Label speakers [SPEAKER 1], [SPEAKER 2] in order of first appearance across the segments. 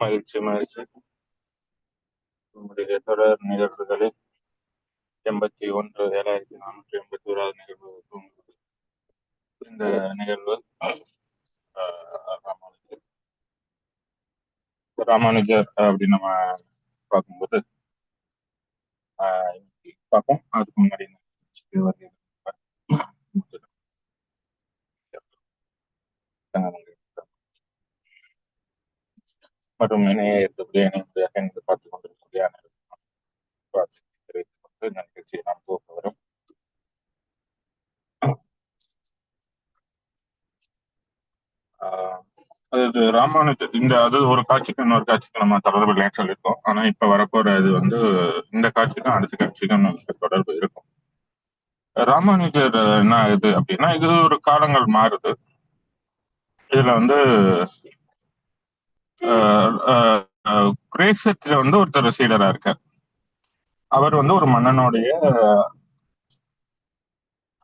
[SPEAKER 1] மகிழ்ச்சி மகிழ்ச்சி நம்முடைய தொடர் நிகழ்வுகளில் எண்பத்தி ஒன்று ஏழாயிரத்தி நானூற்றி எண்பத்தி ஓராவது நிகழ்வு இந்த நிகழ்வு ஆஹ், ராமானுஜர். ராமானுஜர் அப்படின்னு நம்ம பார்க்கும்போது ஆஹ், பார்ப்போம். அதுக்கு முன்னாடி இந்த மற்றும் இணைய இருக்கக்கூடிய இணையமுறையாக இன்று பார்த்துக் கொண்டிருக்கக்கூடிய அனைவருக்கும் தெரிவித்துக் கொண்டு இந்த நிகழ்ச்சியை நாம் துவக்க வரும். ஆஹ் அது ராமானுஜர் இந்த அது ஒரு காட்சிக்கு இன்னொரு காட்சிக்கு நம்ம தொடர்பு இல்லைன்னு சொல்லியிருக்கோம். ஆனா இப்ப வரப்போற இது வந்து இந்த காட்சிக்கும் அடுத்த காட்சிக்கும் நமக்கு தொடர்பு இருக்கும். ராமானுஜர் என்ன இது அப்படின்னா இது ஒரு காலங்கள் மாறுது. இதுல வந்து கிரேசத்துல வந்து ஒருத்தர் சீடரா இருக்கார். அவர் வந்து ஒரு மன்னனுடைய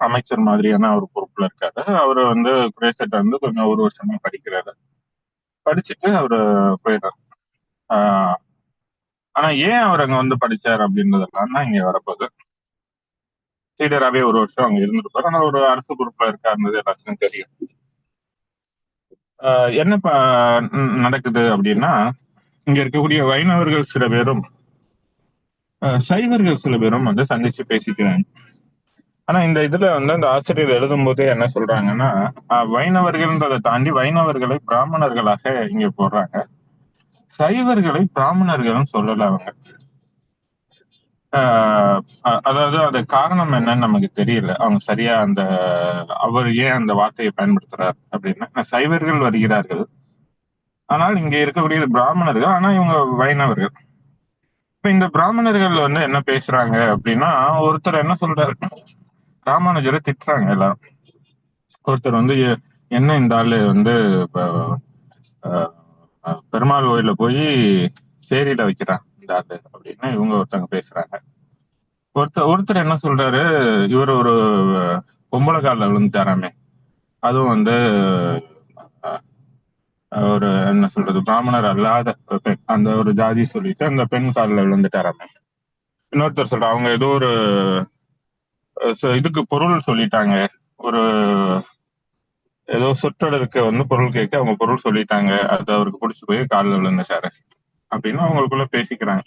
[SPEAKER 1] அமைச்சர் மாதிரியான ஒரு பொறுப்புல இருக்காரு. அவர் வந்து கிரேசட் வந்து கொஞ்சம் ஒரு வருஷமா படிக்கிறாரு. படிச்சுட்டு அவரு போயிடுறாரு. ஆஹ் ஆனா ஏன் அவர் அங்க வந்து படிச்சார் அப்படின்றதெல்லாம் தான் இங்க வரப்போகுது. சீடராகவே ஒரு வருஷம் அங்க இருந்திருப்பாரு. ஆனா ஒரு அரசு பொறுப்புல இருக்காருன்றது எல்லாத்துக்கும் தெரியும். என்ன நடக்குது அப்படின்னா இங்க இருக்கக்கூடிய வைணவர்கள் சில பேரும் சைவர்கள் சில பேரும் வந்து சந்திச்சு பேசிக்கிறாங்க. ஆனா இந்த இதுல வந்து அந்த ஆசிரியர் எழுதும் போதே என்ன சொல்றாங்கன்னா வைணவர்கள்ன்றதை தாண்டி வைணவர்களை பிராமணர்களாக இங்க போடுறாங்க. சைவர்களை பிராமணர்களும் சொல்லல அவங்க. அதாவது அது காரணம் என்னன்னு நமக்கு தெரியல. அவங்க சரியா அந்த அவர் ஏன் அந்த வார்த்தையை பயன்படுத்துறாரு அப்படின்னா. சைவர்கள் வருகிறார்கள். ஆனால் இங்க இருக்கக்கூடிய பிராமணர்கள் ஆனா இவங்க வைணவர்கள். இப்ப இந்த பிராமணர்கள் வந்து என்ன பேசுறாங்க அப்படின்னா ஒருத்தர் என்ன சொல்றாரு? ராமானுஜரை திட்டுறாங்க எல்லாரும். ஒருத்தர் வந்து என்ன இந்த ஆளு வந்து இப்ப, பெருமாள் கோயில போய் சேரியில வைக்கிறான். இந்த அப்படின்னு இவங்க ஒருத்தவங்க பேசுறாங்க. ஒருத்தர் ஒருத்தர் என்ன சொல்றாரு இவர் ஒரு பொம்பளை காலில் விழுந்துட்டாராமே. அதுவும் வந்து ஒரு என்ன சொல்றது பிராமணர் அல்லாத பெண் அந்த ஒரு ஜாதி சொல்லிட்டு அந்த பெண் காலில் விழுந்துட்டாராமே. இன்னொருத்தர் சொல்ற அவங்க ஏதோ ஒரு இதுக்கு பொருள் சொல்லிட்டாங்க. ஒரு ஏதோ சொற்றொடருக்கு வந்து பொருள் கேட்க அவங்க பொருள் சொல்லிட்டாங்க. அது அவருக்கு பிடிச்சி போய் காலில் விழுந்துட்டாரு. அப்படின்னு அவங்களுக்குள்ள பேசிக்கிறாங்க.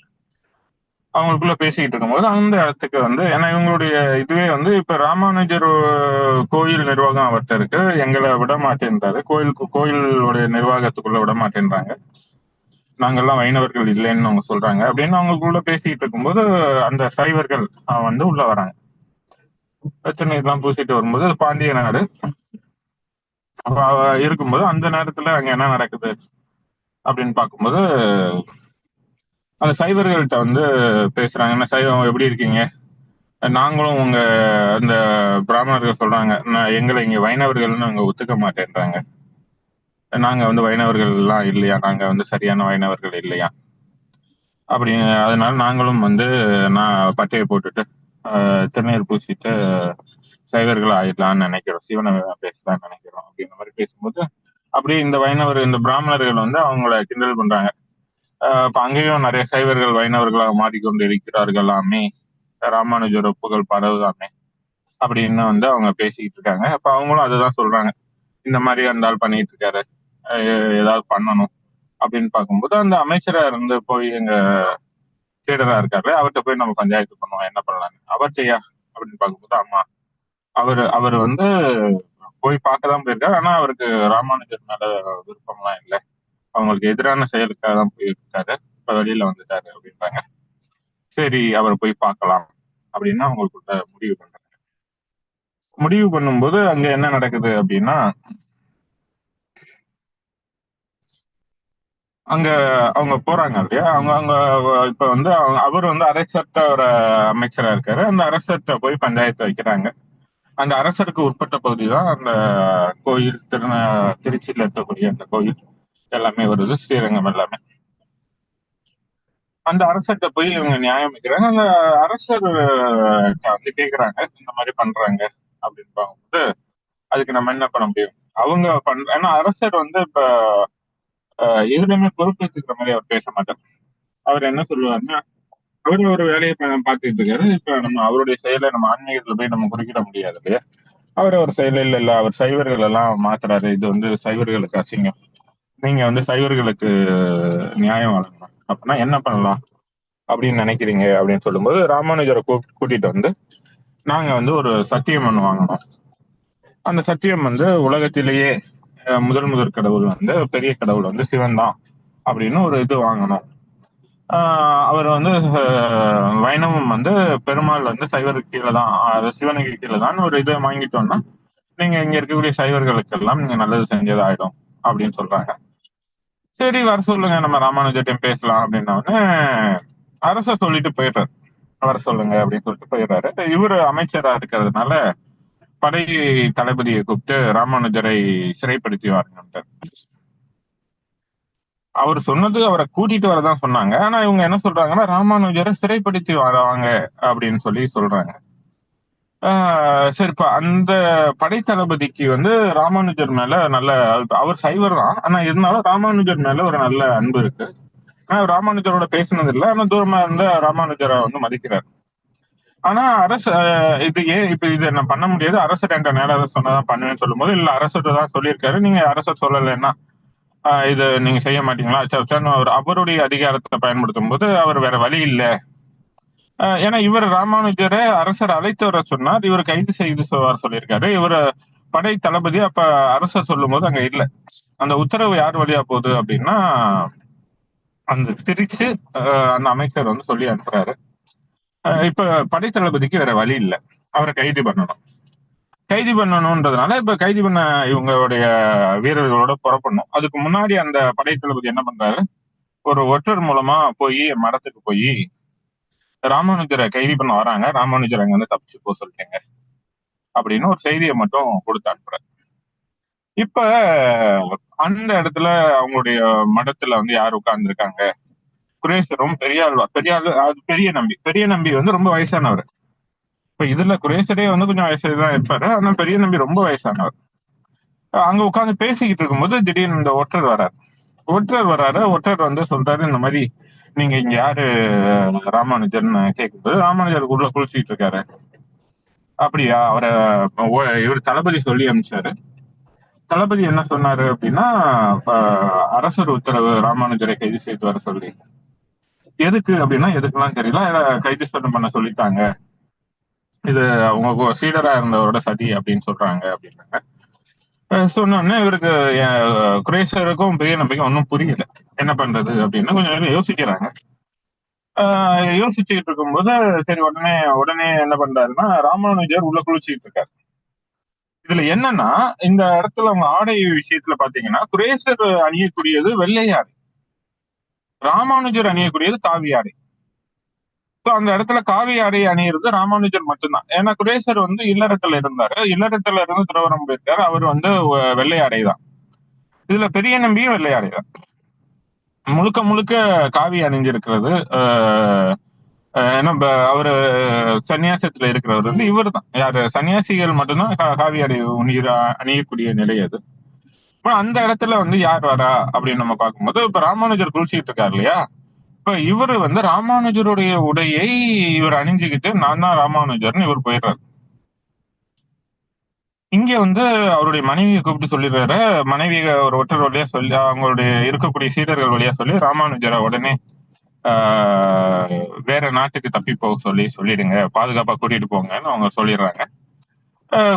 [SPEAKER 1] அவங்களுக்குள்ள பேசிக்கிட்டு இருக்கும்போது அந்த இடத்துக்கு வந்து ஏன்னா இவங்களுடைய இதுவே வந்து இப்ப ராமானுஜர் கோயில் நிர்வாகம் அவர்கிட்ட இருக்கு. எங்களை விட மாட்டேன்றாரு. கோயிலுக்கு கோயிலுடைய நிர்வாகத்துக்குள்ள விட மாட்டேன்றாங்க. நாங்கெல்லாம் வைணவர்கள் இல்லைன்னு அவங்க சொல்றாங்க. அப்படின்னு அவங்களுக்குள்ள பேசிக்கிட்டு இருக்கும்போது அந்த சைவர்கள் வந்து உள்ள வராங்க. பிரச்சனை எல்லாம் பூசிட்டு வரும்போது பாண்டிய நாடு. இருக்கும்போது அந்த நேரத்துல அங்க என்ன நடக்குது? அப்படின்னு பார்க்கும்போது அந்த சைவர்கள்ட்ட வந்து பேசுறாங்க. என்ன சைவம் எப்படி இருக்கீங்க? நாங்களும் உங்க அந்த பிராமணர்கள் சொல்றாங்க நான் எங்களை இங்க வைணவர்கள்னு அங்க ஒத்துக்க மாட்டேன்றாங்க. நாங்க வந்து வைணவர்கள் எல்லாம் இல்லையா? நாங்க வந்து சரியான வைணவர்கள் இல்லையா? அப்படி அதனால நாங்களும் வந்து நான் பட்டையை போட்டுட்டு திருநீர் பூசிட்டு சைவர்கள் ஆயிடலாம்னு நினைக்கிறோம். சிவனை பேசலாம்னு நினைக்கிறோம். அப்படின்ற மாதிரி பேசும்போது அப்படியே இந்த வைணவர் இந்த பிராமணர்கள் வந்து அவங்கள கிண்டல் பண்றாங்க. இப்ப அங்கேயும் நிறைய சைவர்கள் வைணவர்களாக மாறிக்கொண்டு இருக்கிறார்கள் இருக்கிறார்களாமே ராமானுஜர் ஒப்புகள் பரவுதாமே அப்படின்னு வந்து அவங்க பேசிக்கிட்டு இருக்காங்க. அப்ப அவங்களும் அதுதான் சொல்றாங்க. இந்த மாதிரி அந்த ஆள் பண்ணிட்டு இருக்காரு. ஏதாவது பண்ணணும் அப்படின்னு பார்க்கும்போது அந்த அமைச்சரா இருந்து போய் எங்க சீடரா இருக்காரு. அவர்கிட்ட போய் நம்ம பஞ்சாயத்து பண்ணுவோம். என்ன பண்ணலாம்னு. அவர்கிட்டயா அப்படின்னு பார்க்கும்போது ஆமா அவர் அவர் வந்து போய் பார்க்க தான் போயிருக்காரு. ஆனா அவருக்கு ராமானுஜர் மேல விருப்பம்லாம் இல்லை. அவங்களுக்கு எதிரான செயலுக்காக தான் போயிருக்காரு. இப்ப வெளியில வந்துட்டாரு அப்படின்றாங்க. சரி அவரை போய் பார்க்கலாம் அப்படின்னு அவங்களுக்குள்ள முடிவு பண்றாங்க. முடிவு பண்ணும்போது அங்க என்ன நடக்குது அப்படின்னா அங்க அவங்க போறாங்க இல்லையா? அவங்க அவங்க இப்ப வந்து அவங்க- அவர் வந்து அரசர்ட்ட ஒரு அமைச்சரா இருக்காரு. அந்த அரசர்ட்ட போய் பஞ்சாயத்து வைக்கிறாங்க. அந்த அரசருக்கு உட்பட்ட பகுதி தான் அந்த கோயில் திருந திருச்சியில இருக்கக்கூடிய அந்த கோயில் எல்லாமே வருது ஸ்ரீரங்கம் எல்லாமே. அந்த அரசர்கிட்ட போய் இவங்க நியாயம் வைக்கிறாங்க. அந்த அரசர் வந்து கேக்குறாங்க இந்த மாதிரி பண்றாங்க அப்படின்னு பார்க்கும்போது அதுக்கு நம்ம என்ன பண்ண முடியும்? அவங்க பண்ற ஏன்னா அரசர் வந்து இப்ப எதுலையுமே பொறுப்பு பொறுப்பேற்றுக்கிற மாதிரி அவர் பேச மாட்டார். அவர் என்ன சொல்லுவாருன்னா அவர் ஒரு வேலையை பார்த்துட்டு இருக்காரு. இப்ப நம்ம அவருடைய செயலை நம்ம ஆன்மீகத்துல போய் நம்ம குறிக்கிட முடியாது இல்லையா? அவர் ஒரு செயல இல்ல இல்ல. அவர் சைவர்கள் எல்லாம் மாத்துறாரு. இது வந்து சைவர்களுக்கு அசிங்கம். நீங்க வந்து சைவர்களுக்கு நியாயம் வழங்கணும். அப்படின்னா என்ன பண்ணலாம்? அப்படின்னு நினைக்கிறீங்க அப்படின்னு சொல்லும்போது ராமானுஜரை கூ- கூட்டிட்டு வந்து நாங்க வந்து ஒரு சத்தியம் ஒன்று வாங்கினோம் அந்த சத்தியம் வந்து உலகத்திலேயே அஹ், முதல் முதல் கடவுள் வந்து பெரிய கடவுள் வந்து சிவன் தான் அப்படின்னு ஒரு இது வாங்கணும். அவர் வந்து வைணவம் வந்து பெருமாள் வந்து சைவருக்கு கீழே தான் சிவனுக்கு கீழே தான் ஒரு இதை வாங்கிட்டோம்னா நீங்க இங்க இருக்கக்கூடிய சைவர்களுக்கெல்லாம் நீங்க நல்லது செஞ்சது ஆயிடும் அப்படின்னு சொல்றாங்க. சரி வர சொல்லுங்க நம்ம ராமானுஜட்டையும் பேசலாம் அப்படின்னா உடனே அரச சொல்லிட்டு போயிடுறாரு. வர சொல்லுங்க அப்படின்னு சொல்லிட்டு போயிடுறாரு. இவரு அமைச்சரா இருக்கிறதுனால படை தளபதியை கூப்பிட்டு ராமானுஜரை சிறைப்படுத்தி வாருங்க அவர் சொன்னது அவரை கூட்டிட்டு வரதான் சொன்னாங்க. ஆனா இவங்க என்ன சொல்றாங்கன்னா ராமானுஜரை சிறைப்படுத்தி வராங்க அப்படின்னு சொல்லி சொல்றாங்க. ஆஹ் சரிப்பா அந்த படைத்தளபதிக்கு வந்து ராமானுஜர் மேல நல்ல அவர் சைவர் தான். ஆனா இருந்தாலும் ராமானுஜர் மேல ஒரு நல்ல அன்பு இருக்கு. ஆனா ராமானுஜரோட பேசினது இல்லை. ஆனா தூரமா இருந்த ராமானுஜரை வந்து மதிக்கிறார். ஆனா அரசு இது ஏன் இப்ப இது என்ன பண்ண முடியாது? அரசர் என்ற நேரம் சொன்னதான் பண்ணுவேன்னு சொல்லும்போது இல்ல அரசர் தான் சொல்லியிருக்காரு. நீங்க அரசர் சொல்லலைன்னா இது நீங்க செய்ய மாட்டீங்களா? அவர் அவருடைய அதிகாரத்தை பயன்படுத்தும் போது அவர் வேற வழி இல்ல. ஏன்னா இவர் ராமானுஜரை அரசர் அழைத்து வர சொன்னார். இவர் கைது செய்து வர சொல்லியிருக்காரு. இவர் படை தளபதி அப்ப அரசர் சொல்லும் போது அங்க இல்ல. அந்த உத்தரவு யார் வழியா போகுது அப்படின்னா அந்த திரிச்சு அந்த அமைச்சர் வந்து சொல்லி அனுப்புறாரு. ஆஹ் இப்ப படை தளபதிக்கு வேற வழி இல்ல. அவரை கைது பண்ணணும். கைது பண்ணணும்ன்றதுனால இப்ப கைது பண்ண இவங்களுடைய வீரர்களோட புறப்படணும். அதுக்கு முன்னாடி அந்த படை தளபதி என்ன பண்றாரு? ஒரு ஒற்றர் மூலமா போய் மடத்துக்கு போய் ராமானுஜரை கைது பண்ண வராங்க. ராமானுஜர் அங்க வந்து தப்பிச்சு போக சொல்லிட்டேங்க அப்படின்னு ஒரு செய்தியை மட்டும் கொடுத்து அனுப்புறாரு. இப்ப அந்த இடத்துல அவங்களுடைய மடத்துல வந்து யார் உட்கார்ந்துருக்காங்க? குரேசரும் பெரியாள் பெரியாள் அது பெரிய நம்பி பெரிய நம்பி வந்து ரொம்ப வயசானவர். இப்ப இதுல குரேசரே வந்து கொஞ்சம் வயசுதான் இருப்பாரு. ஆனா பெரிய நம்பி ரொம்ப வயசானவர். அங்க உட்கார்ந்து பேசிக்கிட்டு இருக்கும்போது திடீர்னு இந்த ஒற்றர் வராரு ஒற்றர் வராரு ஒற்றர் வந்து சொல்றாரு இந்த மாதிரி நீங்க இங்க யாரு? ராமானுஜர்னு கேட்கும்போது ராமானுஜர் உள்ள குளிச்சுக்கிட்டு இருக்காரு. அப்படியா? அவரை ஓ- இவர் தளபதி சொல்லி அனுப்பிச்சாரு. தளபதி என்ன சொன்னாரு அப்படின்னா அரசர் உத்தரவு ராமானுஜரை கைது செய்து வர சொல்லி. எதுக்கு? அப்படின்னா எதுக்குலாம் தெரியல. கைது சட்டம் பண்ண சொல்லிட்டாங்க. இது அவங்க சீடரா இருந்தவரோட சதி அப்படின்னு சொல்றாங்க அப்படின்னாங்க. சொன்னோடனே சொன்ன உடனே இவருக்கு குரேஷருக்கும் பெரிய நம்பிக்கை ஒன்றும் புரியல. என்ன பண்றது அப்படின்னு கொஞ்சம் நேரம் யோசிக்கிறாங்க. ஆஹ் யோசிச்சுக்கிட்டு இருக்கும்போது சரி உடனே உடனே என்ன பண்றாருன்னா ராமானுஜர் உள்ள குளிச்சுக்கிட்டு இருக்காரு. இதுல என்னன்னா இந்த இடத்துல அவங்க ஆடை விஷயத்துல பாத்தீங்கன்னா குரேசர் அணியக்கூடியது வெள்ளை ஆடை. ராமானுஜர் அணியக்கூடியது தாவி ஆடை அந்த இடத்துல காவி ஆடை அணியிறது ராமானுஜர் மட்டும்தான். ஏன்னா குரேசர் வந்து இல்லறத்துல இருந்தாரு. இல்லறத்துல இருந்து துறவரம் போயிருக்காரு. அவர் வந்து வெள்ளை ஆடை தான். இதுல பெரிய நம்பியும் வெள்ளை ஆடை தான். முழுக்க முழுக்க காவி அணிஞ்சிருக்கிறது. ஆஹ் ஏன்னா அவரு சன்னியாசத்துல இருக்கிறவர் வந்து இவர் தான். யாரு? சன்னியாசிகள் மட்டும்தான் காவி அடை உணிகிற அணியக்கூடிய நிலை அது. அந்த இடத்துல வந்து யார் வரா அப்படின்னு நம்ம பார்க்கும்போது இப்ப ராமானுஜர் குளிச்சிட்டு இருக்காரு இல்லையா? இப்ப இவரு வந்து ராமானுஜருடைய உடையை இவர் அணிஞ்சுக்கிட்டு நான் தான் ராமானுஜர்னு இவர் போயிடுறாரு. இங்க வந்து அவருடைய மனைவியை கூப்பிட்டு சொல்லிடுறாரு. மனைவி ஒரு ஒற்றர் வழியா சொல்லி அவங்களுடைய இருக்கக்கூடிய சீடர்கள் வழியா சொல்லி ராமானுஜரை உடனே ஆஹ், வேற நாட்டுக்கு தப்பி போக சொல்லி சொல்லிடுங்க. பாதுகாப்பா கூட்டிட்டு போங்கன்னு அவங்க சொல்லிடுறாங்க.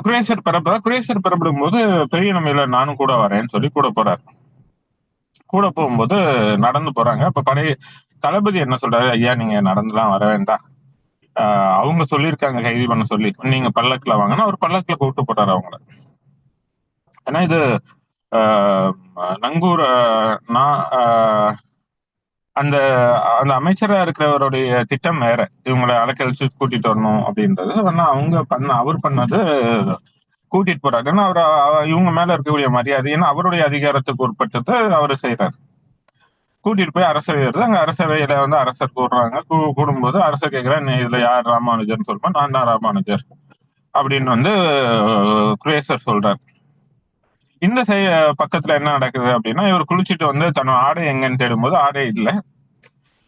[SPEAKER 1] குரேசர் பிறப்பதா குரேசர் பிறப்பிடும் போது பெரிய நமையில நானும் கூட வரேன்னு சொல்லி கூட போறாரு. கூட போகும்போது நடந்து போறாங்க. அப்ப படை தளபதி என்ன சொல்றாரு? ஐயா நீங்க நடந்துலாம் வர வேண்டாம். ஆஹ், அவங்க சொல்லியிருக்காங்க கைது பண்ண சொல்லி. நீங்க பல்லக்கில் வாங்கன்னா அவர் பல்லக்கில் கூப்பிட்டு போட்டாரு அவங்கள. ஏன்னா இது ஆஹ், நங்கூர் நான் ஆஹ், அந்த அந்த அமைச்சரா இருக்கிறவருடைய திட்டம் வேற. இவங்களை அலக்கழிச்சு கூட்டிட்டு வரணும் அப்படின்றது. ஆனா அவங்க பண்ண அவர் பண்ணது கூட்டிட்டு போறாரு. ஏன்னா அவர் இவங்க மேல இருக்கக்கூடிய மரியாதை. ஏன்னா அவருடைய அதிகாரத்துக்கு உட்பட்டது அவர் செய்யறாரு கூட்டிட்டு போய் அரசவை வருது அங்க அரசவையில வந்து அரசர் கூடுறாங்க. கூ- கூடும்போது அரசர் கேட்கிறேன் இதுல யார் ராமானுஜர்னு சொல்லுமா? நான் தான் ராமானுஜர். அப்படின்னு வந்து குரேசர் சொல்றார். இந்த சை பக்கத்துல என்ன நடக்குது அப்படின்னா இவர் குளிச்சுட்டு வந்து தன்னோட ஆடை எங்கன்னு தேடும்போது ஆடை இல்லை.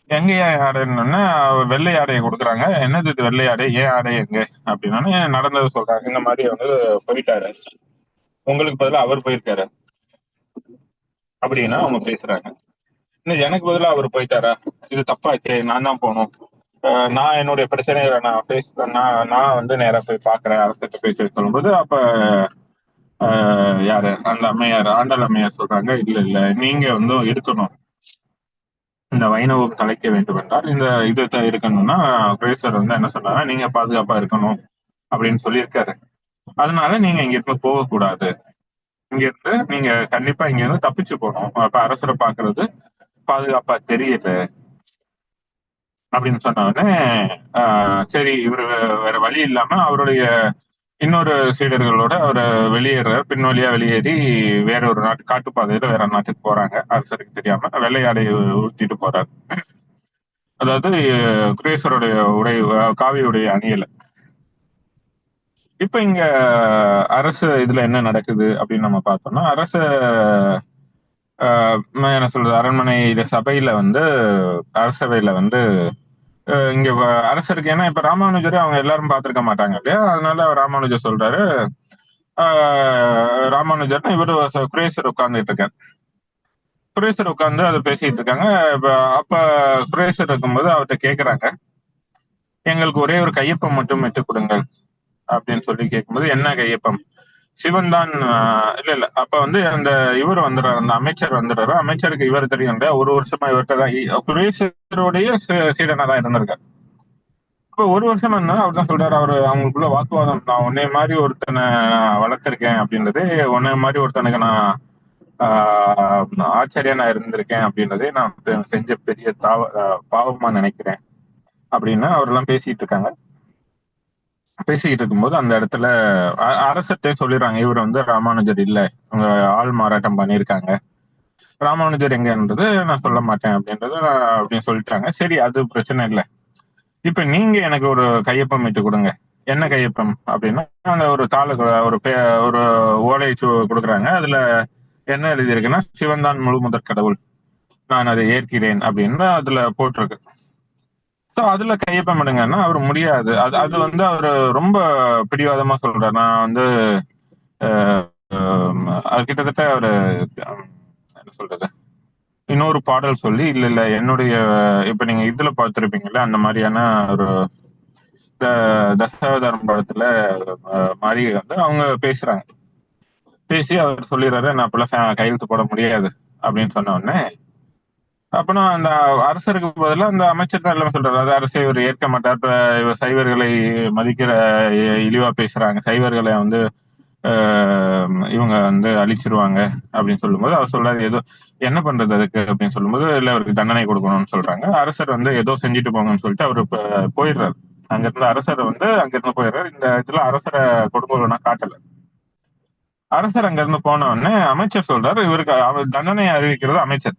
[SPEAKER 1] எங்கேயா ஆடைன்னு வெள்ளை ஆடையை கொடுக்குறாங்க. என்னது இது வெள்ளை ஆடை? ஏன் ஆடை எங்க? அப்படின்னா நடந்தது சொல்றாங்க இந்த மாதிரி வந்து போயிட்டாரு. உங்களுக்கு பதிலாக அவர் போயிருக்காரு. அப்படின்னா அவங்க பேசுறாங்க. எனக்கு பதிலா அவர் போயிட்டாரா? இது தப்பாச்சே நான் தான் போகணும். அஹ் நான் என்னுடைய பிரச்சனைகளை நான் ஃபேஸ் பண்ணா நான் வந்து நேரா போய் பார்க்குறேன் அரசுகிட்ட பேசி சொல்லும்போது அப்ப அஹ் யாரு? அந்த அம்மையார் ஆண்டாள் அம்மையார் சொல்றாங்க இல்ல இல்ல நீங்க வந்து எடுக்கணும். இந்த வைணவம் தலைக்க வேண்டும் என்றால் இந்த இது இருக்கணும்னா கிரேசர் வந்து என்ன சொன்னாங்க நீங்க பாதுகாப்பா இருக்கணும். அப்படின்னு சொல்லியிருக்காரு. அதனால நீங்க இங்க இருந்து போகக்கூடாது. இங்க இருந்து நீங்க கண்டிப்பா இங்க இருந்து தப்பிச்சு போகணும். அப்ப அரசரை பாக்குறது பாதுகாப்பா தெரியல. அப்படின்னு சொன்ன உடனே ஆஹ் சரி இவரு வேற வழி இல்லாம அவருடைய இன்னொரு சீடர்களோட அவர் வெளியேறார். பின்வழியா வெளியேறி வேற ஒரு நாட்டு காட்டுப்பாதையில வேற நாட்டுக்கு போறாங்க. அரசருக்கு தெரியாம வெள்ளையாடை ஊத்திட்டு போறாரு. அதாவது குரேசருடைய உடை காவியுடைய அணியில. இப்ப இங்க அரசு இதுல என்ன நடக்குது அப்படின்னு நம்ம பார்த்தோம்னா அரச என்ன சொல்றது அரண்மனை சபையில வந்து அரசவையில வந்து இங்க அரசருக்கு ஏன்னா இப்ப ராமானுஜரை அவங்க எல்லாரும் பார்த்திருக்க மாட்டாங்க இல்லையா? அதனால ராமானுஜர் சொல்றாரு. ஆஹ் ராமானுஜர்னா இவரு குரேசர் உட்கார்ந்துட்டு இருக்காரு. குரேசர் உட்கார்ந்து அதை பேசிட்டு இருக்காங்க. இப்ப அப்ப குரேசர் இருக்கும்போது அவர்கிட்ட கேக்குறாங்க. எங்களுக்கு ஒரே ஒரு கையொப்பம் மட்டும் விட்டு கொடுங்க அப்படின்னு சொல்லி கேட்கும்போது என்ன கையொப்பம்? சிவன் தான் இல்ல இல்ல. அப்ப வந்து அந்த இவர் வந்துடுறாரு அந்த அமைச்சர் வந்துடுறாரு. அமைச்சருக்கு இவர் தெரியும். ஒரு வருஷமா இவர்கிட்ட தான் குரேசருடைய சீ- சீடனா தான் இருந்திருக்காரு. இப்ப ஒரு வருஷம் என்ன அவர் தான் சொல்றாரு அவரு அவங்களுக்குள்ள வாக்குவாதம். நான் உன்னை மாதிரி ஒருத்தனை வளர்த்திருக்கேன் அப்படின்றது உன்னை மாதிரி ஒருத்தனுக்கு நான் ஆஹ் ஆச்சரியா நான் இருந்திருக்கேன் அப்படின்றதே நான் செஞ்ச பெரிய தாவ பாவமா நினைக்கிறேன் அப்படின்னு அவரெல்லாம் பேசிட்டு இருக்காங்க. பேசிக்கிட்டு இருக்கும்போது அந்த இடத்துல அ- சொல்லிடுறாங்க இவர் வந்து ராமானுஜர் இல்ல. அவங்க ஆள் மாறாட்டம் பண்ணியிருக்காங்க. ராமானுஜர் எங்கன்றது நான் சொல்ல மாட்டேன் அப்படின்றது நான் அப்படின்னு சொல்லிட்டாங்க. சரி அது பிரச்சனை இல்லை. இப்ப நீங்க எனக்கு ஒரு கையொப்பம் இட்டு கொடுங்க. என்ன கையொப்பம்? அப்படின்னா அந்த ஒரு தாளு ஒரு பே ஒரு ஓலை கொடுக்குறாங்க. அதுல என்ன எழுதியிருக்குன்னா சிவன் தான் முழு முதற் கடவுள். நான் அதை ஏற்கிறேன் அப்படின்னு அதுல போட்டிருக்கு. சோ அதுல கையப்பம் இடுங்கன்னா அவர் முடியாது. அது அது வந்து அவர் ரொம்ப பிடிவாதமா சொல்றாரு. நான் வந்து அது கிட்டத்தட்ட அவரு என்ன சொல்றது? இன்னொரு பாடல் சொல்லி இல்ல இல்ல என்னுடைய இப்ப நீங்க இதுல பாத்துருப்பீங்கல்ல அந்த மாதிரியான ஒரு தசாவதாரம் படத்துல அஹ், வந்து அவங்க பேசுறாங்க. பேசி அவர் சொல்லிடுறாரு நான் அப்பெல்லாம் கையெழுத்து போட முடியாது. அப்படின்னு சொன்ன உடனே அப்பனா அந்த அரசருக்கு பதிலாக அந்த அமைச்சர் தான் எல்லாமே சொல்றாரு. அது அரசை இவர் ஏற்க மாட்டார். இப்ப இவர் சைவர்களை மதிக்கிற இழிவா பேசுறாங்க. சைவர்களை வந்து இவங்க வந்து அழிச்சிருவாங்க அப்படின்னு சொல்லும்போது அவர் சொல்றாரு ஏதோ என்ன பண்றது அதுக்கு அப்படின்னு சொல்லும்போது இல்ல அவருக்கு தண்டனை கொடுக்கணும்னு சொல்றாங்க. அரசர் வந்து ஏதோ செஞ்சுட்டு போங்கன்னு சொல்லிட்டு அவர் இப்ப போயிடுறாரு. அங்கிருந்து அரசர் வந்து அங்கிருந்து போயிடுறாரு. இந்த இதுல அரசரை கொடுக்கணும்னா காட்டல. அரசர் அங்கிருந்து போன உடனே அமைச்சர் சொல்றாரு இவருக்கு அவர் தண்டனை அறிவிக்கிறது அமைச்சர்.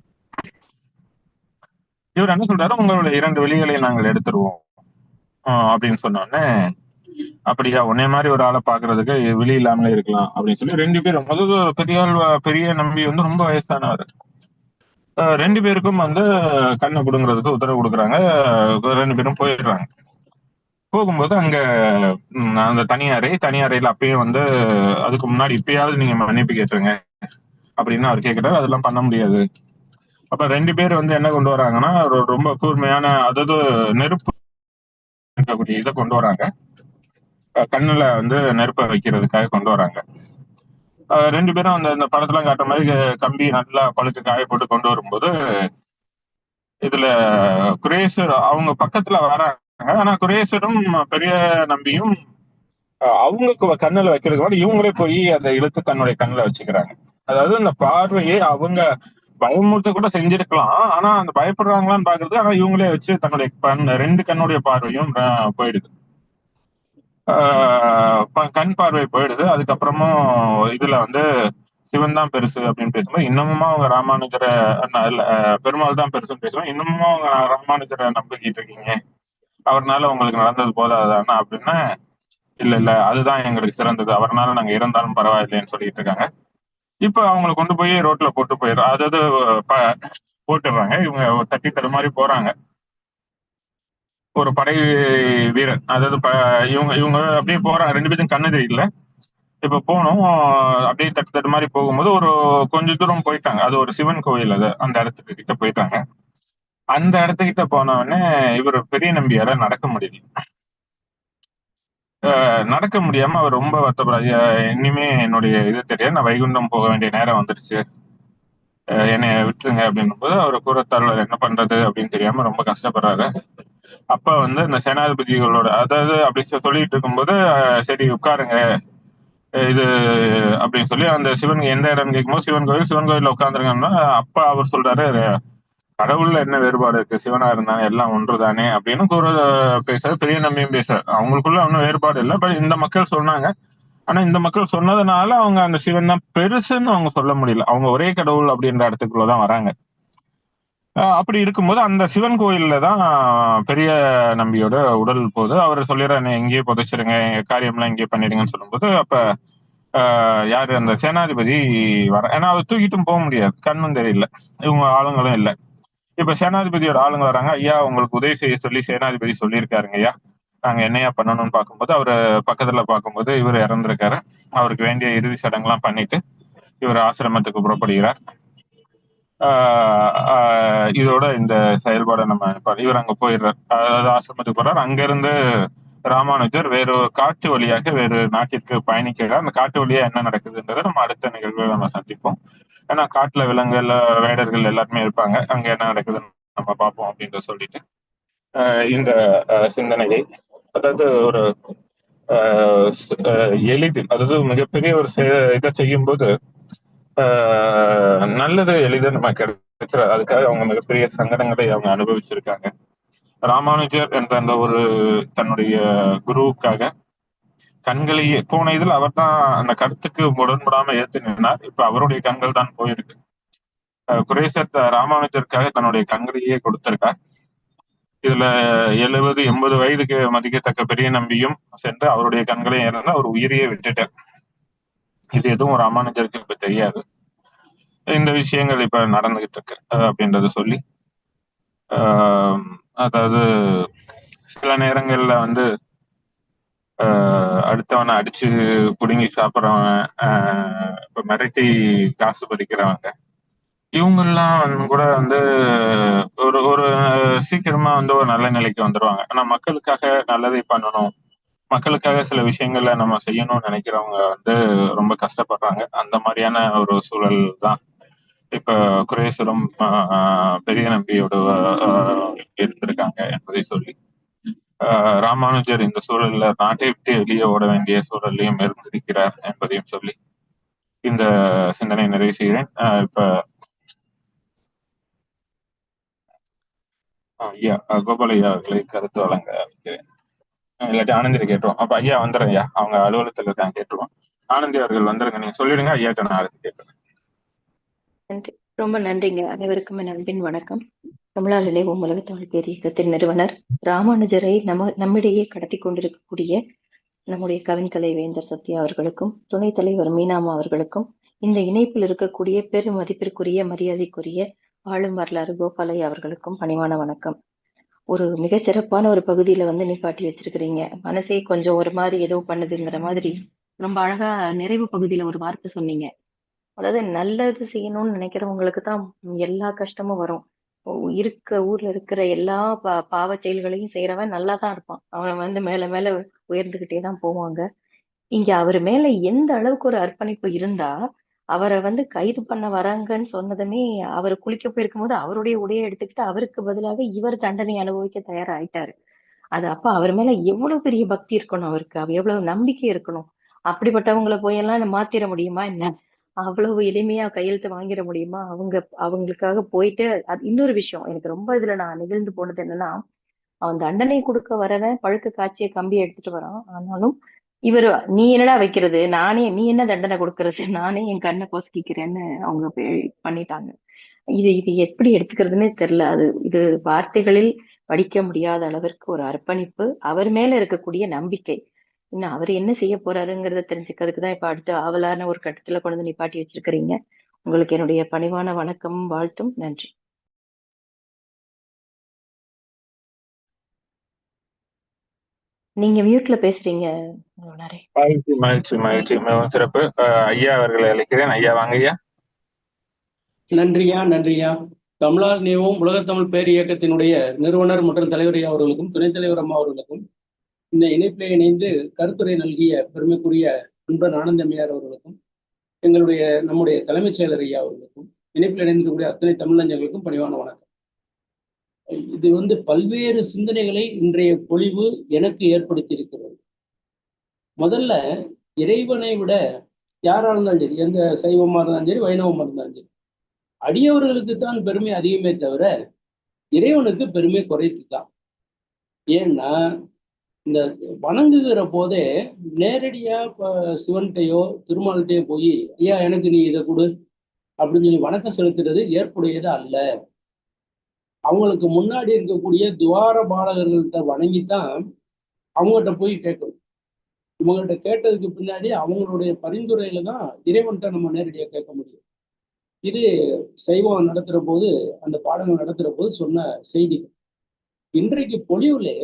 [SPEAKER 1] இவர் என்ன சொல்றாரு? உங்களுடைய இரண்டு வெளிகளை நாங்கள் எடுத்துருவோம். அப்படின்னு சொன்னோடனே அப்படியா உன்னே மாதிரி ஒரு ஆளை பாக்குறதுக்கு வெளி இல்லாமலே இருக்கலாம் அப்படின்னு சொல்லி ரெண்டு பேரும் முதல்ல ஒரு பெரிய ஆள் பெரிய நம்பி வந்து ரொம்ப வயசானவர். ரெண்டு பேருக்கும் வந்து கண்ணை பிடுங்குறதுக்கு உத்தரவு கொடுக்குறாங்க. ரெண்டு பேரும் போயிடுறாங்க. போகும்போது அங்க அந்த தனி அறை தனி அறையில அப்பயும் வந்து அதுக்கு முன்னாடி இப்பயாவது நீங்க மன்னிப்பு கேட்டுருங்க அப்படின்னு அவர் கேட்கிறாரு அதெல்லாம் பண்ண முடியாது. அப்ப ரெண்டு பேர் வந்து என்ன கொண்டு வராங்கன்னா ஒரு ரொம்ப கூர்மையான அதாவது நெருப்பு இதை கொண்டு வராங்க. கண்ணுல வந்து நெருப்பை வைக்கிறதுக்காக கொண்டு வராங்க. ரெண்டு பேரும் அந்த இந்த படத்துல காட்டுற மாதிரி கம்பி நல்லா பழுக்க காய போட்டு கொண்டு வரும்போது இதுல குரேசர் அவங்க பக்கத்துல வராங்க. ஆனா குரேசரும் பெரிய நம்பியும் அவங்களுக்கு அவங்க கண்ணுல வைக்கிறதுக்கு முன்னாடி இவங்களே போய் அதை இழுத்து தன்னுடைய கண்ணுல வச்சுக்கிறாங்க. அதாவது இந்த பார்வையை அவங்க பயமுறுத்த கூட செஞ்சிருக்கலாம். ஆனா அந்த பயப்படுறாங்களான்னு பாக்குறது ஆனா இவங்களே வச்சு தன்னுடைய கண் ரெண்டு கண்ணுடைய பார்வையும் போயிடுது. ஆஹ் கண் பார்வை போயிடுது. அதுக்கப்புறமும் இதுல வந்து சிவன் தான் பெருசு அப்படின்னு பேசும்போது இன்னமுமா அவங்க ராமானுஜரை இல்ல பெருமாள் தான் பெருசுன்னு பேசுவோம் இன்னமும் அவங்க ராமானுஜரை நம்பிக்கிட்டு இருக்கீங்க? அவர்னால உங்களுக்கு நடந்தது போதாதானா அப்படின்னா இல்ல இல்ல அதுதான் எங்களுக்கு சிறந்தது. அவர்னால நாங்க இறந்தாலும் பரவாயில்லைன்னு சொல்லிட்டு இருக்காங்க. இப்ப அவங்கள கொண்டு போய் ரோட்ல போட்டு போயிடும் அதாவது போட்டுடுறாங்க. இவங்க தட்டி தடுமாறி போறாங்க. ஒரு படை வீரன். அதாவது இவங்க இவங்க அப்படியே போறாங்க ரெண்டு பேரும் கண்ணு தெரியல. இப்ப போனோம். அப்படியே தட்டு தட்டு மாதிரி போகும்போது ஒரு கொஞ்ச தூரம் போயிட்டாங்க. அது ஒரு சிவன் கோயில் அது அந்த இடத்துக்கு கிட்ட போயிட்டாங்க. அந்த இடத்துக்கிட்ட போன உடனே இவர் பெரிய நம்பியால நடக்க முடியல. நடக்க முடியாம அவர் ரொம்ப வருத்தப்படுறாரு இனிமே என்னுடைய இது தெரியாது நான் வைகுண்டம் போக வேண்டிய நேரம் வந்துருச்சு என்னை விட்டுருங்க அப்படின்னும் போது அவர் கூறத்தாளர் என்ன பண்றது? அப்படின்னு தெரியாம ரொம்ப கஷ்டப்படுறாரு. அப்ப வந்து இந்த சேனாதிபதிகளோட அதாவது அப்படி சொல்லிட்டு இருக்கும்போது சரி உட்காருங்க. இது அப்படின்னு சொல்லி அந்த சிவன் எந்த இடம் கேட்கும்போது சிவன் கோயில் சிவன் கோயில்ல உட்காந்துருங்கன்னா அப்ப அவர் சொல்றாரு கடவுள்ல என்ன வேறுபாடு இருக்கு? சிவனா இருந்தானே எல்லாம் ஒன்றுதானே அப்படின்னு கூற பேசுற பெரிய நம்பியும் பேசுற அவங்களுக்குள்ள ஒன்றும் வேறுபாடு இல்லை. பட் இந்த மக்கள் சொன்னாங்க. ஆனா இந்த மக்கள் சொன்னதுனால அவங்க அந்த சிவன் தான் பெருசுன்னு அவங்க சொல்ல முடியல. அவங்க ஒரே கடவுள் அப்படின்ற இடத்துக்குள்ளதான் வராங்க. அஹ் அப்படி இருக்கும்போது அந்த சிவன் கோயில்ல தான் பெரிய நம்பியோட உடல் போகுது. அவர் சொல்லிடுறாரு எங்கேயே புதைச்சிருங்க. எங்க காரியம்லாம் இங்கேயே பண்ணிடுங்கன்னு சொல்லும்போது அப்ப யாரு? அந்த சேனாதிபதி வர ஏன்னா அவர் தூக்கிட்டும் போக முடியாது. கண்ணும் தெரியல. இவங்க ஆளுங்களும் இல்ல. இப்ப சேனாதிபதியோட ஆளுங்க வராங்க. ஐயா உங்களுக்கு உதவி செய்ய சொல்லி சேனாதிபதி சொல்லியிருக்காருங்க ஐயா. நாங்க என்னையா பண்ணணும்னு பார்க்கும்போது அவரு பக்கத்துல பார்க்கும்போது இவர் இறந்திருக்காரு. அவருக்கு வேண்டிய இறுதி சடங்குலாம் பண்ணிட்டு இவர் ஆசிரமத்துக்கு புறப்படுகிறார். ஆஹ் ஆஹ் இதோட இந்த செயல்பாடை நம்ம இவர் அங்க போயிடுறார். அதாவது ஆசிரமத்துக்கு போறார். அங்க இருந்து ராமானுஜர் வேறு காட்டு வழியாக வேறு நாட்டிற்கு பயணிக்கிறார். அந்த காட்டு வழியா என்ன நடக்குதுன்றதை நம்ம அடுத்த நிகழ்வுல நம்ம சந்திப்போம். ஏன்னா காட்டுல விலங்குகள் வேடர்கள் எல்லாருமே இருப்பாங்க. அங்க என்ன நடக்குதுன்னு நம்ம பார்ப்போம் அப்படின்ற சொல்லிட்டு ஆஹ் இந்த சிந்தனையை அதாவது ஒரு ஆஹ் எளிதில் அதாவது மிகப்பெரிய ஒரு செ- இதை செய்யும்போது ஆஹ் நல்லது எளிதாக நம்ம கிடைச்சிடாது அதுக்காக அவங்க மிகப்பெரிய சங்கடங்களை அவங்க அனுபவிச்சிருக்காங்க. ராமானுஜர் என்ற அந்த ஒரு தன்னுடைய குருவுக்காக கண்களையே போன இதில் அவர் தான் அந்த கருத்துக்கு முரண்படாம ஏற்று நின்றார் இப்ப அவருடைய கண்கள் தான் போயிருக்கு. குரேசர் ராமானுஜருக்காக தன்னுடைய கண்களையே கொடுத்திருக்கார். இதுல எழுபது எண்பது வயதுக்கு மதிக்கத்தக்க பெரிய நம்பியும் சென்று அவருடைய கண்களையும் இறந்து அவர் உயிரையே விட்டுட்டார். இது எதுவும் ராமானுஜருக்கு இப்ப தெரியாது. இந்த விஷயங்கள் இப்ப நடந்துகிட்டு இருக்கு அப்படின்றத சொல்லி. ஆஹ் அதாவது சில நேரங்கள்ல வந்து அடுத்தவனை அடிச்சு குடுங்கி சாப்பிட்றவன் இப்போ இப்ப மிரட்டி காசு பறிக்கிறவங்க. இவங்கெல்லாம் கூட வந்து ஒரு ஒரு சீக்கிரமா வந்து ஒரு நல்ல நிலைக்கு வந்துடுவாங்க ஆனா மக்களுக்காக நல்லதை பண்ணணும். மக்களுக்காக சில விஷயங்களை நம்ம செய்யணும்னு நினைக்கிறவங்க வந்து ரொம்ப கஷ்டப்படுறாங்க. அந்த மாதிரியான ஒரு சூழல் தான் இப்ப குரேஸ்வரம் பெரிய நம்பியோட ஆஹ் இருந்திருக்காங்க என்பதை சொல்லி ராமானுஜர் இந்த சூழல்ல நாட்டை விட்டு வெளியே ஓட வேண்டிய சூழலையும் இருந்திருக்கிறார் என்பதையும் சொல்லி இந்த சிந்தனை நிறைவு செய்கிறேன். இப்ப ஆஹ் ஐயா ஆஹ் கோபால் ஐயா அவர்களை கருத்து வழங்க வைக்கிறேன் இல்லாட்டி ஆனந்தியை கேட்டுருவோம். அப்ப ஐயா வந்துடுறேன் ஐயா. அவங்க அலுவலகத்துல இருக்காங்க கேட்டுருவோம். ஆனந்தி அவர்கள் வந்துருங்க. நீங்க சொல்லிடுங்க. ஐயாட்ட நான் அடுத்து கேட்கிறேன்
[SPEAKER 2] நன்றி. ரொம்ப நன்றிங்க. அனைவருக்கும் என் அன்பின் வணக்கம். தமிழால் நினைவும் உலக தமிழ் இயக்கத்தின் நிறுவனர் ராமானுஜரை நம்ம நம்மிடையே கடத்தி கொண்டிருக்கக்கூடிய நம்முடைய கவின்கலை வேந்தர் சத்யா அவர்களுக்கும் துணைத் தலைவர் மீனாமா அவர்களுக்கும் இந்த இணைப்பில் இருக்கக்கூடிய பெரும் மதிப்பிற்குரிய மரியாதைக்குரிய ஆளும் வரலாறு கோபாலையா அவர்களுக்கும் பணிவான வணக்கம். ஒரு மிக சிறப்பான ஒரு பகுதியில வந்து நிப்பாட்டி வச்சிருக்கிறீங்க. மனசே கொஞ்சம் ஒரு மாதிரி ஏதோ பண்ணுதுங்கிற மாதிரி ரொம்ப அழகா நிறைவு பகுதியில ஒரு வார்த்தை சொன்னீங்க. அதாவது நல்லது செய்யணும்னு நினைக்கிறவங்களுக்கு தான் எல்லா கஷ்டமும் வரும். இருக்க ஊர்ல இருக்கிற எல்லா பா பாவ செயல்களையும் செய்யறவன் நல்லா தான் இருப்பான். அவன் வந்து மேல மேல உயர்ந்துகிட்டே தான் போவாங்க. இங்க அவர் மேல எந்த அளவுக்கு ஒரு அர்ப்பணிப்பு இருந்தா அவரை வந்து கைது பண்ண வராங்கன்னு சொன்னதுமே அவர் குளிக்க போயிருக்கும் போது அவருடைய உடையை எடுத்துக்கிட்டு அவருக்கு பதிலாக இவர் தண்டனை அனுபவிக்க தயாராயிட்டாரு. அது அப்ப அவர் மேல எவ்வளவு பெரிய பக்தி இருக்கணும் அவருக்கு? அவ எவ்வளவு நம்பிக்கை இருக்கணும்? அப்படிப்பட்டவங்கள போயெல்லாம் மாத்திர முடியுமா என்ன? அவ்வளவு எளிமையா கையெழுத்து வாங்கிட முடியுமா? அவங்க அவங்களுக்காக போயிட்டு அது இன்னொரு விஷயம். எனக்கு ரொம்ப இதுல நான் நிகழ்ந்து போனது என்னன்னா அவன் தண்டனை கொடுக்க வரவன் பழுக்க காய்ச்சிய கம்பி எடுத்துட்டு வரான். ஆனாலும் இவர் நீ என்னடா வைக்கிறது? நானே நீ என்ன தண்டனை கொடுக்கறது? நானே என் கண்ணை கொசக்கிக்கிறேன்னு அவங்க பண்ணிட்டாங்க. இது இது எப்படி எடுத்துக்கிறதுனே தெரியல. அது இது வார்த்தைகளில் படிக்க முடியாத அளவிற்கு ஒரு அர்ப்பணிப்பு. அவர் மேல இருக்கக்கூடிய நம்பிக்கை. இன்னும் அவர் என்ன செய்ய போறாருங்கிறத தெரிஞ்சுக்கிறதுக்கு தான் இப்ப அடுத்த ஆவலான ஒரு கட்டத்துல கொண்டு வந்து நிப்பாட்டி வச்சிருக்கிறீங்க. உங்களுக்கு என்னுடைய பணிவான வணக்கமும் வாழ்த்தும் நன்றி. நீங்க மியூட்ல பேசுறீங்க
[SPEAKER 1] மகிழ்ச்சி மகிழ்ச்சி மகிழ்ச்சி. மிகவும் சிறப்பு. ஐயா அவர்களை அழைக்கிறேன். ஐயா வாங்க ஐயா.
[SPEAKER 3] நன்றியா நன்றியா. தமிழால் நேவும் உலகத்தமிழ் பேர் இயக்கத்தினுடைய நிறுவனர் மற்றும் தலைவர் ஐயா அவர்களுக்கும் துணைத் தலைவர் அம்மா அவர்களுக்கும் இந்த இணைப்பிலே இணைந்து கருத்துரை நல்கிய பெருமைக்குரிய அன்பர் ஆனந்தமையார் அவர்களுக்கும் எங்களுடைய நம்முடைய தலைமைச் செயலர் ஐயா அவர்களுக்கும் இணைப்பில் இணைந்திருக்கக்கூடிய அத்தனை தமிழஞ்சங்களுக்கும் பணிவான வணக்கம். இது வந்து பல்வேறு சிந்தனைகளை இன்றைய பொழிவு எனக்கு ஏற்படுத்தி இருக்கிறது முதல்ல இறைவனை விட யாரா இருந்தாலும் சரி எந்த சைவமா இருந்தாலும் சரி வைணவமா இருந்தாலும் சரி அடியவர்களுக்கு தான் பெருமை அதிகமே தவிர இறைவனுக்கு பெருமை குறைத்து தான். ஏன்னா இந்த வணங்குகிற போதே நேரடியா இப்போ சிவன்கிட்டயோ திருமால்கிட்டயோ போய் ஐயா எனக்கு நீ இதை கொடு அப்படின்னு சொல்லி வணக்கம் செலுத்துறது ஏற்புடையது அல்ல. அவங்களுக்கு முன்னாடி இருக்கக்கூடிய துவார பாலகர்கள்ட்ட வணங்கித்தான் அவங்ககிட்ட போய் கேட்கணும். இவங்கள்ட்ட கேட்டதுக்கு பின்னாடி அவங்களுடைய பரிந்துரையில தான் இறைவன்கிட்ட நம்ம நேரடியா கேட்க முடியும். இது சைவம் நடத்துற போது அந்த பாடங்கள் நடத்துற போது சொன்ன செய்திகள். இன்றைக்கு பொலிவுலே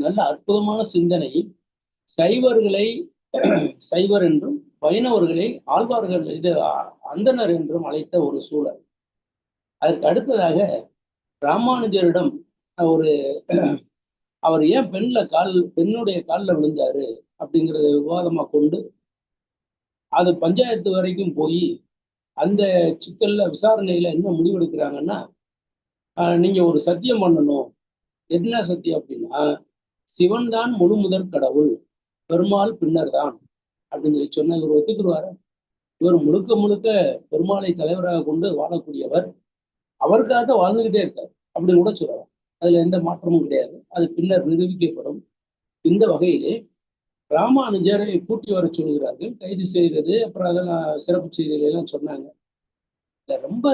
[SPEAKER 3] நல்ல அற்புதமான சிந்தனை. சைவர்களை சைவர் என்றும் வைணவர்களை ஆழ்வார்கள் இது அந்தனர் என்றும் அழைத்த ஒரு சூழல். அதற்கு அடுத்ததாக ராமானுஜரிடம் ஒரு அவர் ஏன் பெண்ல கால் பெண்ணுடைய காலில் விழுந்தாரு அப்படிங்கிறத விவாதமா கொண்டு அது பஞ்சாயத்து வரைக்கும் போய் அந்த சிக்கல்ல விசாரணையில என்ன முடிவெடுக்கிறாங்கன்னா ஆஹ் நீங்க ஒரு சத்தியம் பண்ணணும். என்ன சத்தியம் அப்படின்னா சிவன் தான் முழு முதற் கடவுள் பெருமாள் பின்னர் தான் அப்படின்னு சொல்லி சொன்ன இவர் ஒத்துக்குருவாரு இவர் முழுக்க முழுக்க பெருமாளை தலைவராக கொண்டு வாழக்கூடியவர். அவருக்காக தான் வாழ்ந்துகிட்டே இருக்கார் அப்படின்னு கூட சொல்லலாம். அதுல எந்த மாற்றமும் கிடையாது. அது பின்னர் நிரூபிக்கப்படும். இந்த வகையிலே ராமானுஜரை கூட்டி வர சொல்கிறார்கள். கைது செய்கிறது அப்புறம் அதெல்லாம் சிறப்பு செய்திகள் எல்லாம் சொன்னாங்க ரொம்ப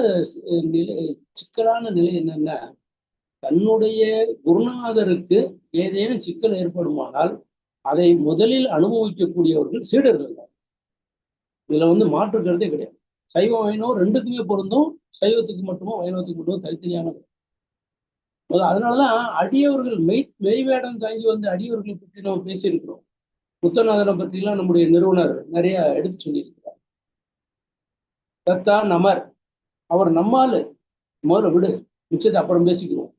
[SPEAKER 3] நிலை சிக்கலான நிலை என்னன்னா தன்னுடைய குருநாதருக்கு ஏதேனும் சிக்கல் ஏற்படுமானால் அதை முதலில் அனுபவிக்கக்கூடியவர்கள் சீடர்கள் தான். இதுல வந்து மாற்று கருத்தே கிடையாது. சைவம் வைணவம் ரெண்டுக்குமே பொருந்தும். சைவத்துக்கு மட்டுமோ வைணவத்துக்கு மட்டுமோ தனித்தனியானது அதனாலதான் அடியவர்கள் மெய் மெய்வேடம் தாங்கி வந்து அடியவர்களை பற்றி நம்ம பேசியிருக்கிறோம். முத்தநாதனை பற்றிலாம் நம்முடைய நிறுவனர் நிறைய எடுத்து சொல்லியிருக்கிறார். தத்தா நமர். அவர் நம்மாலு முதல்ல விடு. மிச்சத்தை அப்புறம் பேசிக்கிறோம்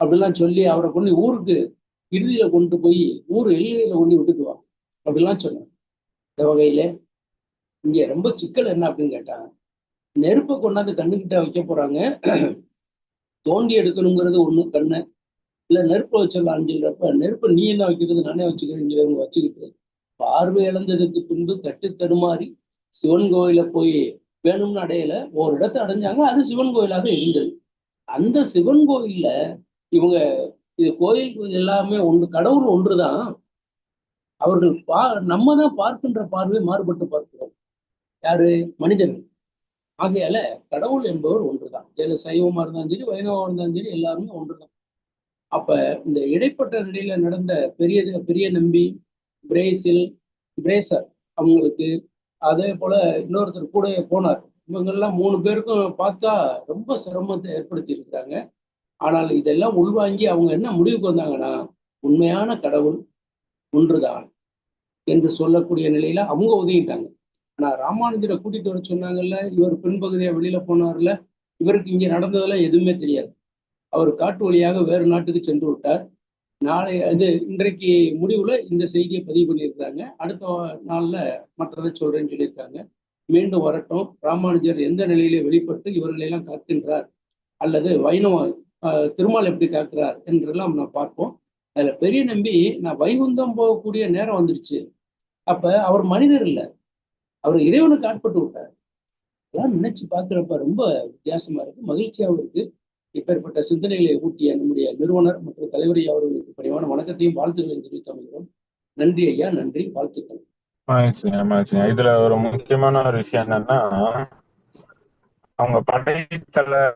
[SPEAKER 3] அப்படிலாம் சொல்லி அவரை கொண்டு ஊருக்கு இறுதியில கொண்டு போய் ஊர் எல்லையில கொண்டு விட்டுக்குவான் அப்படிலாம் சொன்னாங்க. இந்த வகையில இங்க ரொம்ப சிக்கல் என்ன அப்படின்னு கேட்டாங்க நெருப்பை கொண்டாந்து கண்ணுக்கிட்ட வைக்க போறாங்க. தோண்டி எடுக்கணுங்கிறது ஒண்ணு கண்ணு. இல்ல நெருப்பை வச்சிடலாம்னு சொல்றப்ப நெருப்பை நீ என்ன வைக்கிறது? நானே வச்சுக்கிறேன்னு சொல்லி அவங்க வச்சுக்கிட்டு. பார்வை இழந்ததுக்கு பின்பு தட்டு தடுமாறி சிவன் கோயில போய் வேணும்னு அடையல ஒரு இடத்தை அடைஞ்சாங்க அது சிவன் கோயிலாக இருந்தது. அந்த சிவன் கோயில்ல இவங்க இது கோயில் எல்லாமே ஒன்று கடவுள் ஒன்றுதான். அவர்கள் பா நம்ம தான் பார்க்கின்ற பார்வை மாறுபட்டு பார்க்கிறோம். யாரு? மனிதர்கள். ஆகையால கடவுள் என்பவர் ஒன்றுதான். ஏழு சைவமா இருந்தாலும் சரி வைணவமா இருந்தாலும் சரி எல்லாருமே ஒன்றுதான். அப்ப இந்த இடைப்பட்ட நிலையில நடந்த பெரிய பெரிய நம்பி பிரேசில் பிரேசர் அவங்களுக்கு அதே போல இன்னொருத்தர் கூட போனார். இவங்கெல்லாம் மூணு பேருக்கும் பார்த்தா ரொம்ப சிரமத்தை ஏற்படுத்தி இருக்கிறாங்க ஆனால் இதெல்லாம் உள்வாங்கி அவங்க என்ன முடிவுக்கு வந்தாங்கன்னா உண்மையான கடவுள் ஒன்றுதான் என்று சொல்லக்கூடிய நிலையில அவங்க உதவிட்டாங்க ஆனா ராமானுஜரை கூட்டிட்டு வர சொன்னாங்கல்ல இவர் பின்பகுதியா வெளியில போனார்ல இவருக்கு இங்க நடந்ததெல்லாம் எதுவுமே தெரியாது. அவர் காட்டு வழியாக வேறு நாட்டுக்கு சென்று விட்டார். நாளை அது இன்றைக்கு முடிவுல இந்த செய்தியை பதிவு பண்ணியிருக்காங்க. அடுத்த நாள்ல மற்றதை சொல்றேன்னு சொல்லியிருக்காங்க. மீண்டும் வரட்டும். ராமானுஜர் எந்த நிலையிலே வெளிப்பட்டு இவர்களையெல்லாம் காக்கின்றார் அல்லது வைணவ திருமால் எப்படி கேட்கிறார் என்றெல்லாம் நான் பார்ப்போம். அதுல பெரிய நம்பி நான் வைகுந்தம் போகக்கூடிய நேரம் வந்துருச்சு. அப்ப அவர் மனிதர் இல்ல. அவர் இறைவனுக்கு ஆட்பட்டு விட்டார். அதெல்லாம் நினைச்சு பார்க்குறப்ப ரொம்ப வித்தியாசமா இருக்கு. மகிழ்ச்சியாகவும் இருக்கு. இப்பேற்பட்ட சிந்தனைகளை ஊட்டிய நம்முடைய நிறுவனர் மற்றும் தலைவரை அவர்களுக்கு பணிவான வணக்கத்தையும் வாழ்த்துக்களையும் தெரிவித்து அமைகிறோம் நன்றி ஐயா. நன்றி. வாழ்த்துக்கள்.
[SPEAKER 1] இதுல ஒரு முக்கியமான ஒரு விஷயம் என்னன்னா அவங்க படைத்தள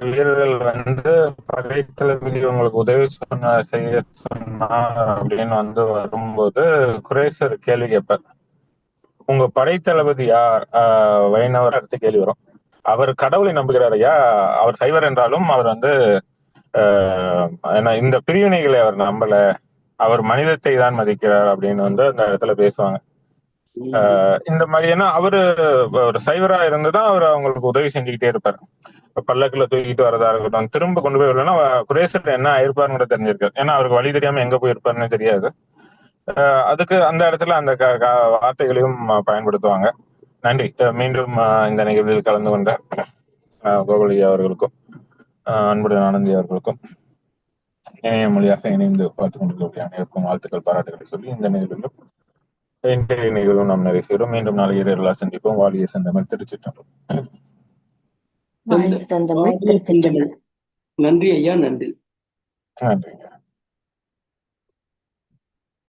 [SPEAKER 1] வீரர்கள் வந்து படைத்தளபதி உங்களுக்கு உதவி சொன்ன செய்ய சொன்னா அப்படின்னு வந்து வரும்போது குரேசர் கேள்வி கேட்பார். உங்க படைத்தளபதி யார்? ஆஹ் வைணவர் அடுத்து கேள்வி வரும். அவர் கடவுளை நம்புகிறார் ஐயா. அவர் சைவர் என்றாலும் அவர் வந்து ஆஹ் என்ன இந்த பிரிவினைகளை அவர் நம்பல. அவர் மனிதத்தை தான் மதிக்கிறார் அப்படின்னு வந்து அந்த இடத்துல பேசுவாங்க. இந்த மாதிரி ஏன்னா அவரு ஒரு சைவரா இருந்துதான் அவர் அவங்களுக்கு உதவி செஞ்சுக்கிட்டே இருப்பாரு. பல்லக்குல தூக்கிட்டு வரதா இருக்கட்டும் திரும்ப கொண்டு போய் விடலன்னா குரேசர் என்ன ஆயிருப்பாருங்கிற தெரிஞ்சிருக்காரு ஏன்னா அவருக்கு வழி தெரியாம எங்க போயிருப்பாருன்னு தெரியாது. அதுக்கு அந்த இடத்துல அந்த க- வார்த்தைகளையும் பயன்படுத்துவாங்க. நன்றி. மீண்டும் இந்த நிகழ்வில் கலந்து கொண்ட கோகுலி அவர்களுக்கும் ஆஹ் அன்புடன் ஆனந்தி அவர்களுக்கும் இணைய மொழியாக இணைந்து பார்த்துக் கொண்டிருக்கக்கூடிய அனைவருக்கும் வாழ்த்துக்கள் பாராட்டுகளை சொல்லி இந்த நிகழ்விலும் இன்றைய நிகழ்வும் நாம் நிறைவு செய்கிறோம். மீண்டும் நாளை இடையிலா சந்திப்போம். வாலிய செந்தமிழ் திருச்சிட்டோம்
[SPEAKER 2] வாழை தந்தமிழ் திருச்சிற்றம்பலம்
[SPEAKER 3] நன்றி ஐயா நன்றி.
[SPEAKER 1] நன்றிங்க